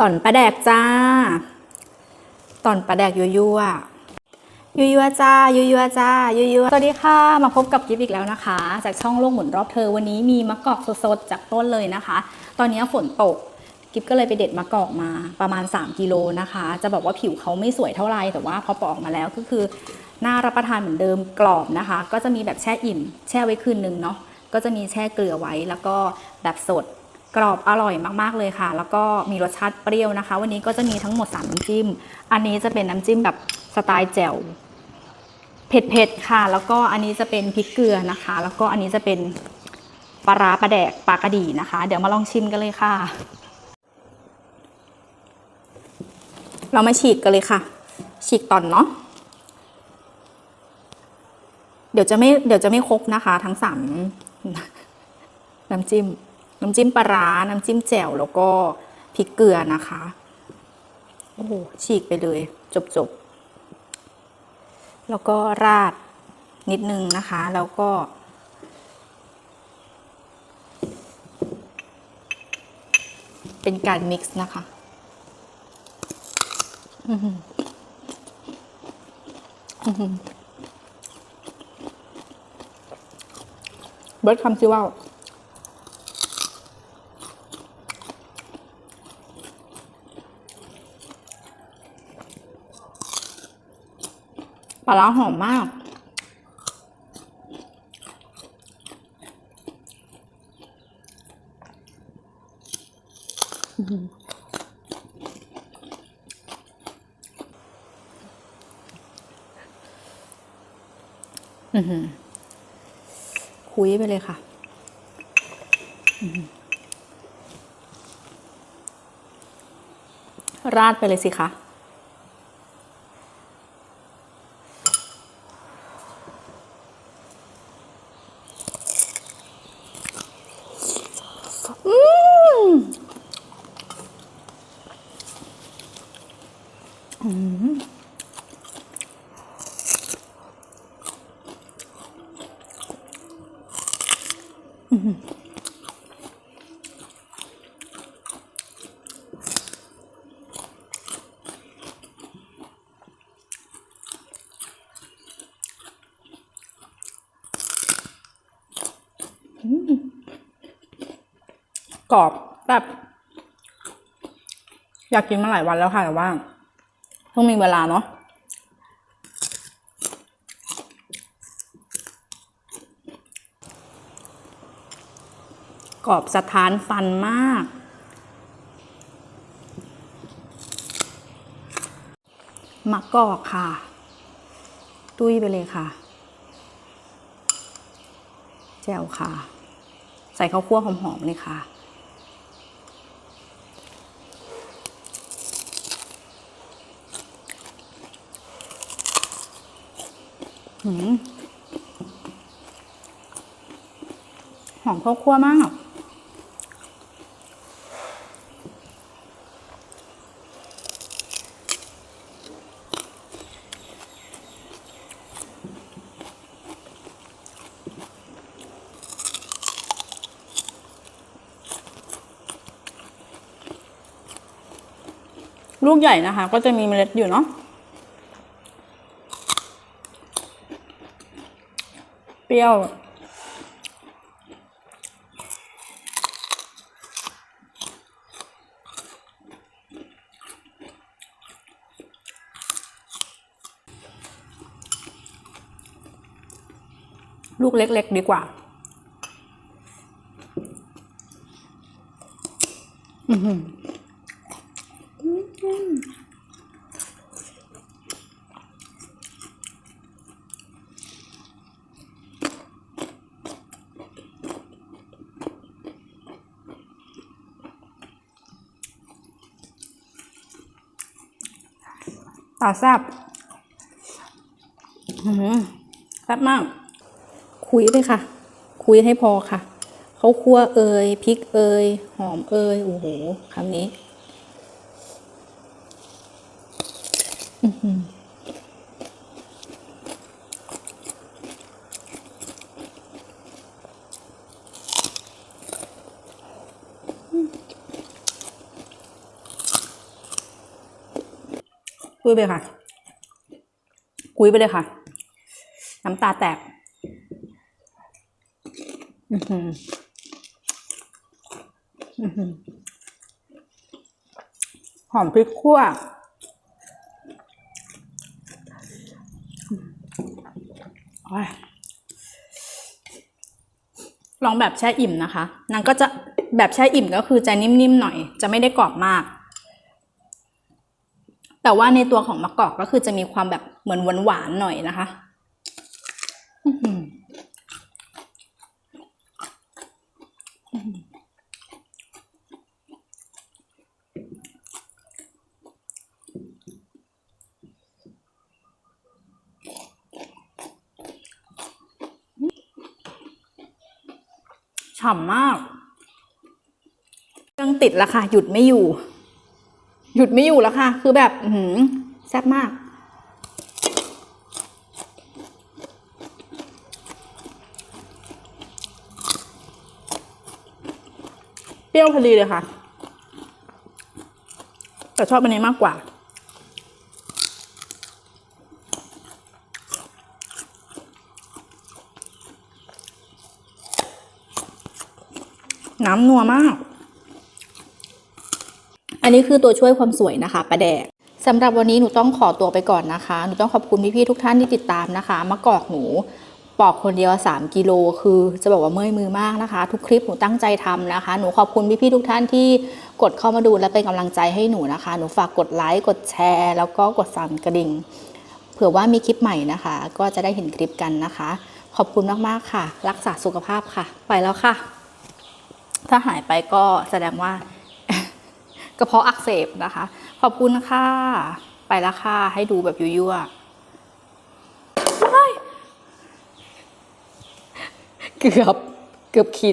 ตอนปลาแดกจ้า ตอนปลาแดกยั่วยั่วยั่วยัวจ้ายั่วยัวจ้ายั่วยัวสวัสดีค่ะ มาพบกับกิฟอีกแล้วนะคะ จากช่องโลกหมุนรอบเธอวันนี้มีมะกอกสดๆจากต้นเลยนะคะ ตอนนี้ฝนตกกิฟก็เลยไปเด็ดมะกอกมาประมาณ 3กิโลนะคะ จะบอกว่าผิวเขาไม่สวยเท่าไหร่แต่ว่าพอปอกออกมาแล้วก็คือน่ารับประทานเหมือนเดิมกรอบนะคะ ก็จะมีแบบแช่อิ่ม แช่ไว้คืนนึงเนาะก็จะมีแช่เกลือไว้แล้วก็แบบสด กรอบอร่อยมากๆเลยค่ะ แล้วก็มีรสชาติเปรี้ยวนะคะ วันนี้ก็จะมีทั้งหมด 3 น้ำจิ้ม อันนี้จะเป็นน้ำจิ้มแบบสไตล์แจ่วเผ็ดๆค่ะ แล้วก็อันนี้จะเป็นพริกเกลือนะคะ แล้วก็อันนี้จะเป็นปลาร้าปลาแดกปลากระดีนะคะ เดี๋ยวมาลองชิมกันเลยค่ะ เรามาฉีกกันเลยค่ะ ฉีกตอนเนาะเดี๋ยวจะไม่เดี๋ยวจะไม่ครบนะคะ ทั้งสามน้ำจิ้ม น้ำจิ้มปลาร้าน้ำจิ้มแจ่วแล้วก็พริกเกลือนะคะ โอ้โหฉีกไปเลย จบจบๆแล้วก็ราดนิดนึงนะคะ แล้วก็ เป็นการมิกซ์นะคะอื้อหืออื้อหือเบิร์ดคำซิว่า ปลาร้าหอมมาก อือหือคุยไปเลยค่ะ ราดไปเลยสิคะ อืมอืมอืม กรอบแบบอยากกินมาหลายวันแล้วค่ะแต่ว่า ต้องมีเวลาเนาะกรอบสะท้านฟันมาก มะกอกค่ะ ตุ้ยไปเลยค่ะ แจ่วค่ะ ใส่ข้าวคั่วหอมๆเลยค่ะ หืมหอมข้าวคั่วมาก ลูกใหญ่นะคะ ก็จะมีเมล็ดอยู่เนาะ เปรี้ยว ลูกเล็ก ๆ ดีกว่า อือ ต่อแซ่บแซ่บมาก คุยเลยค่ะ คุยให้พอค่ะ เขาคั่วเอยพริกเอยหอมเอยโอ้โหคำนี้ อือหือ คุยไปค่ะ คุยไปเลยค่ะ น้ำตาแตกอือหืออือหือหอมพริกขั่วลองแบบแช่อิ่มนะคะนางก็จะแบบแช่อิ่มก็คือจะนิ่มๆหน่อย จะไม่ได้กรอบมาก แต่ว่าในตัวของมะกอกก็คือจะมีความแบบเหมือนหวานๆหน่อยนะคะฉ่ำมากเครื่องติดแล้วค่ะ หยุดไม่อยู่ หยุดไม่อยู่แล้วค่ะ คือแบบหืแซ่บมาก เปรี้ยวพอดีเลยค่ะ แต่ชอบอันนี้มากกว่าน้ำนัวมาก อันนี้คือตัวช่วยความสวยนะคะประแดกสำหรับวันนี้หนูต้องขอตัวไปก่อนนะคะ หนูต้องขอบคุณพี่ๆทุกท่านที่ติดตามนะคะมะกอกหนูปอกคนเดียว 3 กิโล คือจะบอกว่าเมื่อยมือมากนะคะ ทุกคลิปหนูตั้งใจทำนะคะ หนูขอบคุณพี่ๆทุกท่านที่กดเข้ามาดูและเป็นกำลังใจให้หนูนะคะ หนูฝากกดไลค์ กดแชร์ แล้วก็กดสั่นกระดิ่ง เผื่อว่ามีคลิปใหม่นะคะ ก็จะได้เห็นคลิปกันนะคะ ขอบคุณมากๆค่ะ รักษาสุขภาพค่ะ ไปแล้วค่ะ ถ้าหายไปก็แสดงว่า กระเพาะอักเสบนะคะ ขอบคุณค่ะ ไปแล้วค่ะ ให้ดูแบบยั่วๆเกือบ เกือบขีด